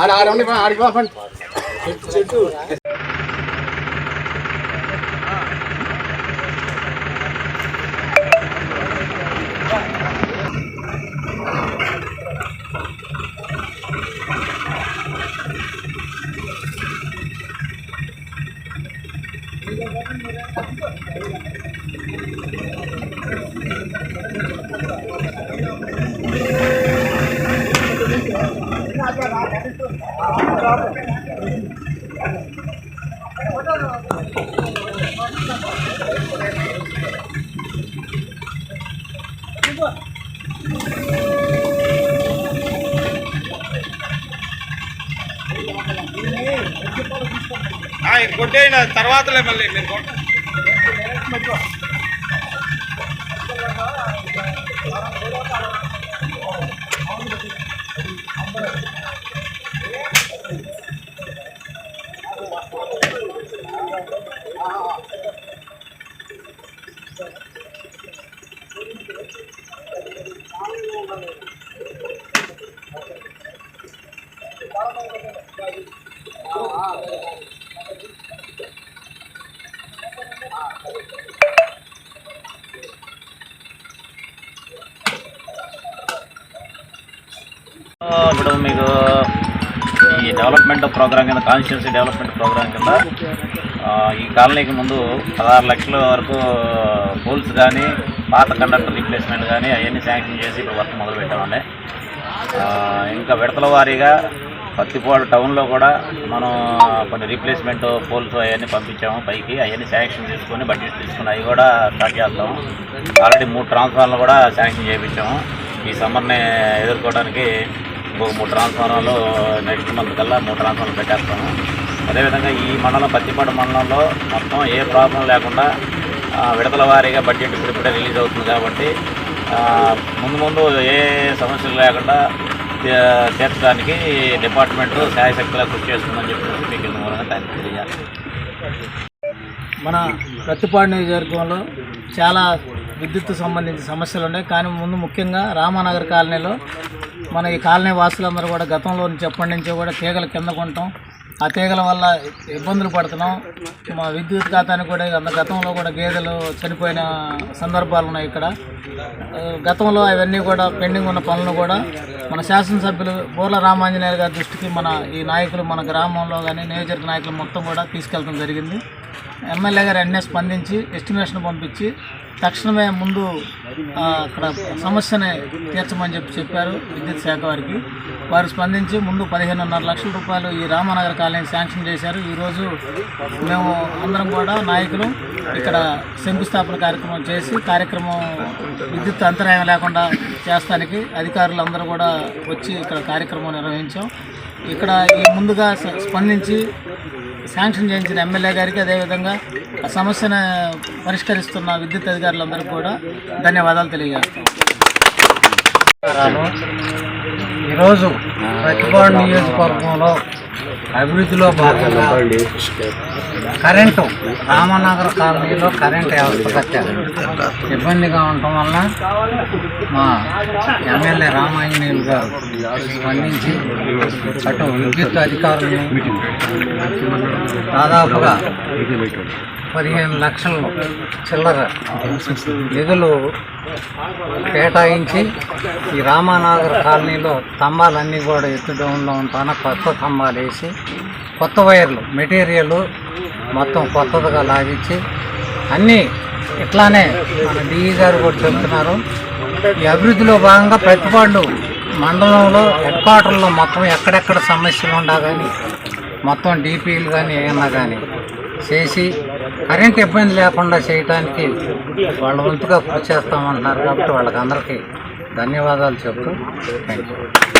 ఆడ ఆడ ఉండి ఆడికి పంపండి కొట్టేసిన తర్వాతలే మళ్ళీ మీరు மெட்ரோ Thank you. ఇప్పుడు మీకు ఈ డెవలప్మెంట్ ప్రోగ్రామ్ కింద కాన్స్టిట్యూన్సీ డెవలప్మెంట్ ప్రోగ్రామ్ కింద ఈ కాలనీకి ముందు పదహారు లక్షల వరకు పోల్స్ కానీ పాత కండక్టర్ రీప్లేస్మెంట్ కానీ అవన్నీ శాంక్షన్ చేసి ఇప్పుడు వర్క్ మొదలు పెట్టామండి ఇంకా విడతల వారీగా పత్తిపాడు టౌన్లో కూడా మనం కొన్ని రీప్లేస్మెంట్ పోల్స్ అవన్నీ పంపించాము పైకి అవన్నీ శాంక్షన్ తీసుకొని బడ్జెట్ తీసుకుని అవి కూడా స్టార్ట్ చేస్తాము. ఆల్రెడీ మూడు ట్రాన్స్ఫార్మర్లు కూడా శాంక్షన్ చేయించాము. ఈ సమ్మర్ని ఎదుర్కోవడానికి ఇంకొక మూడు ట్రాన్స్ఫార్మర్లు నెక్స్ట్ మంత్ కల్లా మూడు ట్రాన్స్ఫార్మర్లు పెట్టేస్తాము. అదేవిధంగా ఈ మండలం పత్తిపాడు మండలంలో మొత్తం ఏ ప్రాబ్లం లేకుండా విడతల వారీగా బడ్జెట్ ఇప్పుడిప్పుడే రిలీజ్ అవుతుంది కాబట్టి ముందు ముందు ఏ సమస్యలు లేకుండా తీర్చడానికి డిపార్ట్మెంట్ శాయశక్తిగా కృషి చేస్తుందని చెప్పేసి మీకు మూలంగా తెలియాలి. మన ప్రతిపాడు నియోజకవర్గంలో చాలా విద్యుత్ సంబంధించిన సమస్యలు ఉన్నాయి. కానీ ముందు ముఖ్యంగా రామానగర్ కాలనీలో మన ఈ కాలనీ వాసులందరూ కూడా గతంలో నుంచి ఎప్పటి నుంచో కూడా తీగలు కింద కొంటాం. ఆ తీగల వల్ల ఇబ్బందులు పడుతున్నాం. మా విద్యుత్ ఖాతానికి కూడా అంత గతంలో కూడా గేదెలు చనిపోయిన సందర్భాలు ఉన్నాయి ఇక్కడ. గతంలో అవన్నీ కూడా పెండింగ్ ఉన్న పనులు కూడా మన శాసనసభ్యులు బోర్ల రామాంజనేయులు గారి దృష్టికి మన ఈ నాయకులు మన గ్రామంలో కానీ నియోజకవర్గ నాయకులు మొత్తం కూడా తీసుకెళ్ళడం జరిగింది. ఎమ్మెల్యే గారు అన్నీ స్పందించి ఎస్టిమేషన్ పంపించి తక్షణమే ముందు అక్కడ సమస్యని తీర్చమని చెప్పి చెప్పారు విద్యుత్ శాఖ వారికి. వారు స్పందించి ముందు పదిహేనున్నర లక్షల రూపాయలు ఈ రామనగర్ కాలనీ శాంక్షన్ చేశారు. ఈరోజు మేము అందరం కూడా నాయకులు ఇక్కడ శంకుస్థాపన కార్యక్రమం చేసి కార్యక్రమం విద్యుత్ అంతరాయం లేకుండా చేస్తానికి అధికారులు అందరూ కూడా వచ్చి ఇక్కడ కార్యక్రమం నిర్వహించాం. ఇక్కడ ఈ ముందుగా స్పందించి శాంక్షన్ చేయించిన ఎమ్మెల్యే గారికి అదేవిధంగా ఆ సమస్యను పరిష్కరిస్తున్న విద్యుత్ అధికారులందరికీ కూడా ధన్యవాదాలు తెలియజేస్తాం. ఈరోజు నియోజకవర్గంలో అభివృద్ధిలో భాగంగా కరెంటు రామనగర కాలనీలో కరెంటు వ్యవస్థ కట్టారు. ఇబ్బందిగా ఉండటం వల్ల మా ఎమ్మెల్యే రామాంజనేయులు గారు స్పందించి అటు విద్యుత్ అధికారులను దాదాపుగా పదిహేను లక్షలు చిల్లర నిధులు కేటాయించి ఈ రామానగర్ కాలనీలో స్తంభాలన్నీ కూడా ఎత్తు డౌన్లో ఉంటాన కొత్త స్తంభాలు వేసి కొత్త వైర్లు మెటీరియల్ మొత్తం కొత్తదిగా లాగించి అన్నీ ఇట్లానే మన డిఈ గారు కూడా చెబుతున్నారు ఈ అభివృద్ధిలో భాగంగా ప్రతిపాడు మండలంలో హెడ్ క్వార్టర్లో మొత్తం ఎక్కడెక్కడ సమస్యలు ఉన్నా కానీ మొత్తం డీపీలు కానీ ఏమన్నా కానీ చేసి కరెంట్ ఇబ్బంది లేకుండా చేయడానికి వాళ్ళ వంతుగా కృషి చేస్తామంటున్నారు కాబట్టి వాళ్ళకి అందరికీ ధన్యవాదాలు చెప్తూ థ్యాంక్ యూ